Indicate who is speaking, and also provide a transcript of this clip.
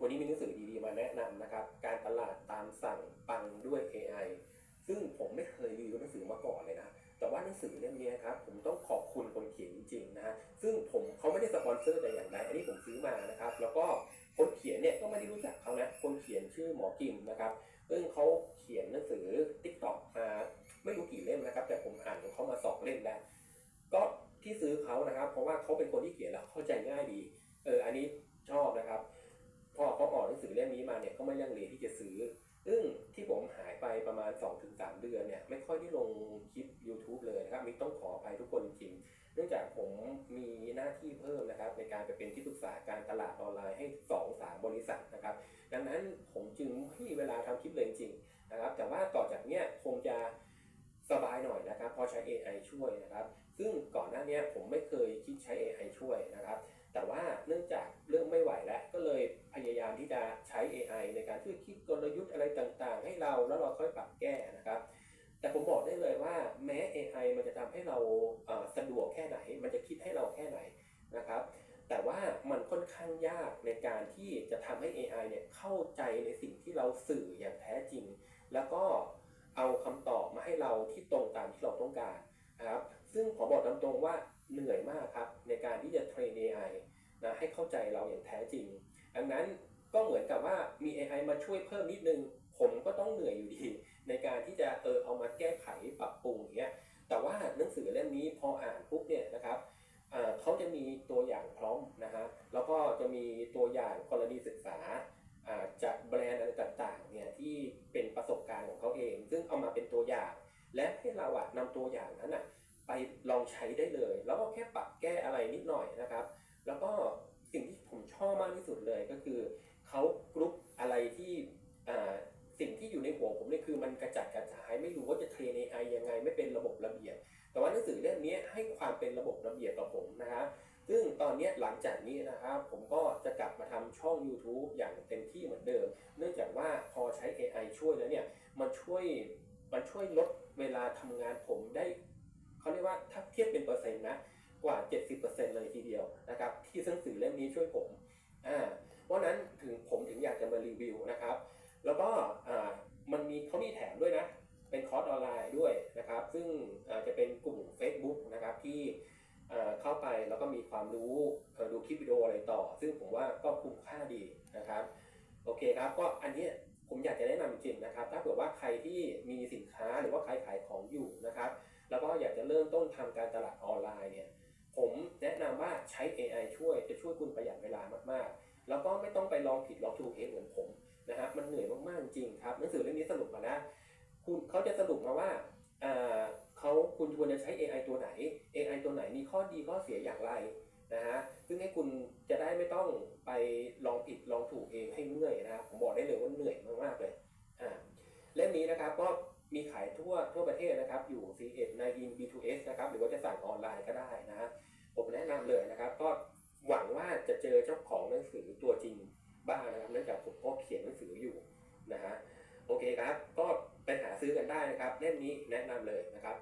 Speaker 1: วันนี้มีหนังสือดีๆมาแนะนำนะครับ การตลาดตามสั่งปังด้วย AI ซึ่งผมไม่เคยรีวิวหนังสือมาก่อนเลยนะ แต่ว่าหนังสือเล่มนี้ครับผมต้องขอบคุณคนเขียนจริงๆนะฮะ ซึ่งผมเขาไม่ได้สปอนเซอร์แต่อย่างใด อันนี้ผมซื้อมานะครับ แล้วก็คนเขียนเนี่ยก็ไม่ได้รู้จักเขานะ คนเขียนชื่อหมอกิมนะครับ ซึ่งเขาเขียนหนังสือ t ิ k t o k มาไม่รู้กี่เล่มนะครับ แต่ผมอ่านของเขามาสองเล่มแล้ว ก็ที่ซื้อเขานะครับ เพราะว่าเขาเป็นคนที่เขียนแล้วเข้าใจง่ายดี เออ อันนี้ นะครับมิกต้องขออภัยทุกคนจริง เนื่องจากผมมีหน้าที่เพิ่มนะครับ ในการไปเป็นที่ปรึกษาการตลาดออนไลน์ให้2-3บริษัทนะครับ ดังนั้นผมจึงไม่มีเวลาทำคลิปเลยจริงนะครับ แต่ว่าต่อจากเนี้ยคงจะสบายหน่อยนะครับ พอใช้ AI ช่วยนะครับ ซึ่งก่อนหน้านี้ผมไม่เคยคิดใช้ AI ช่วยนะครับ แต่ว่าเนื่องจากเรื่องไม่ไหวแล้ว ก็เลยพยายามที่จะใช้ AI ในการช่วยคิดกลยุทธ์อะไรต่างๆ ให้เราแล้วเราค่อยปรับแก้นะครับ แต่ผมบอกได้เลยว่าแม้ AI มันจะทำให้เราสะดวกแค่ไหน มันจะคิดให้เราแค่ไหนนะครับ แต่ว่ามันค่อนข้างยากในการที่จะทำให้ AI เนี่ยเข้าใจในสิ่งที่เราสื่ออย่างแท้จริง แล้วก็เอาคำตอบมาให้เราที่ตรงตามที่เราต้องการนะครับ ซึ่งขอบอกตามตรงว่าเหนื่อยมากครับในการที่จะเทรน AI นะให้เข้าใจเราอย่างแท้จริง ดังนั้นก็เหมือนกับว่ามี AI มาช่วยเพิ่มนิดนึง ผมก็ต้องเหนื่อยอยู่ดี ในการที่จะเออเอามาแก้ไขปรับปรุงอย่างเงี้ยแต่ว่าหนังสือเล่มนี้พออ่านปุ๊บเนี่ยนะครับเขาจะมีตัวอย่างพร้อมนะฮะแล้วก็จะมีตัวอย่างกรณีศึกษาจากแบรนด์อะไรต่างๆเนี่ยที่เป็นประสบการณ์ของเขาเอง ซึ่งเอามาเป็นตัวอย่าง และให้เราอะนำตัวอย่างนั้นอะไปลองใช้ได้เลย แล้วก็แค่ปรับแก้อะไรนิดหน่อยนะครับ แล้วก็สิ่งที่ผมชอบมากที่สุดเลยก็คือเขากรุ๊ปอะไรที่ สิ่งที่อยู่ในหัวผมเนี่ยคือมันกระจัดกระจายไม่รู้ว่าจะเทรน AI ยังไงไม่เป็นระบบระเบียบ แต่ว่าหนังสือเล่มนี้ให้ความเป็นระบบระเบียบกับผมนะฮะซึ่งตอนนี้หลังจากนี้นะครับผมก็จะกลับมาทำช่อง YouTube อย่างเต็มที่เหมือนเดิม เนื่องจากว่าพอใช้ AI ช่วยแล้วเนี่ยมันช่วยมันช่วยลดเวลาทำงานผมได้เขาเรียกว่าถ้าเทียบเป็นเปอร์เซ็นต์นะกว่า 70%เลยทีเดียวนะครับที่หนังสือเล่มนี้ช่วยผมอ่าเพราะนั้นถึงผมถึงอยากจะมารีวิวนะครับ แล้วก็ มีแถมด้วยนะ เป็นคอร์สออนไลน์ด้วยนะครับ ซึ่งจะเป็นกลุ่ม Facebook นะครับที่เข้าไปแล้วก็มีความรู้ดูคลิปวิดีโออะไรต่อ ซึ่งผมว่าก็คุ้มค่าดีนะครับ โอเคครับ ก็อันนี้ผมอยากจะแนะนำจริงนะครับ ถ้าเผื่อว่าใครที่มีสินค้าหรือว่าใครขายของอยู่นะครับ แล้วก็อยากจะเริ่มต้นทำการตลาดออนไลน์เนี่ย ผมแนะนำว่าใช้ AI ช่วยจะช่วยคุณประหยัดเวลามากๆ แล้วก็ไม่ต้องไปลองผิดลองถูกเองเหมือนผม นะฮะมันเหนื่อยมากๆจริงครับหนังสือเล่มนี้สรุปมานะคุณเขาจะสรุปมาว่าอ่าเขาคุณควรจะใช้ AI ตัวไหน AI ตัวไหนมีข้อดีข้อเสียอย่างไรนะฮะซึ่งให้คุณจะได้ไม่ต้องไปลองผิดลองถูกเองให้เมื่อยนะครับผมบอกได้เลยว่าเหนื่อยมากๆเลยอ่าเล่มนี้นะครับก็มีขายทั่วทั่วประเทศนะครับอยู่ C1 ใน in B2S นะครับหรือว่าจะสั่งออนไลน์ก็ได้นะฮะผมแนะนำเลยนะครับ ก็หวังว่าจะเจอเจ้าของหนังสือตัวจริง บ้างนะครับเนื่องจากผมก็เขียนหนังสืออยู่นะฮะโอเคครับ ก็ไปหาซื้อกันได้นะครับเล่มนี้แนะนำเลยนะครับ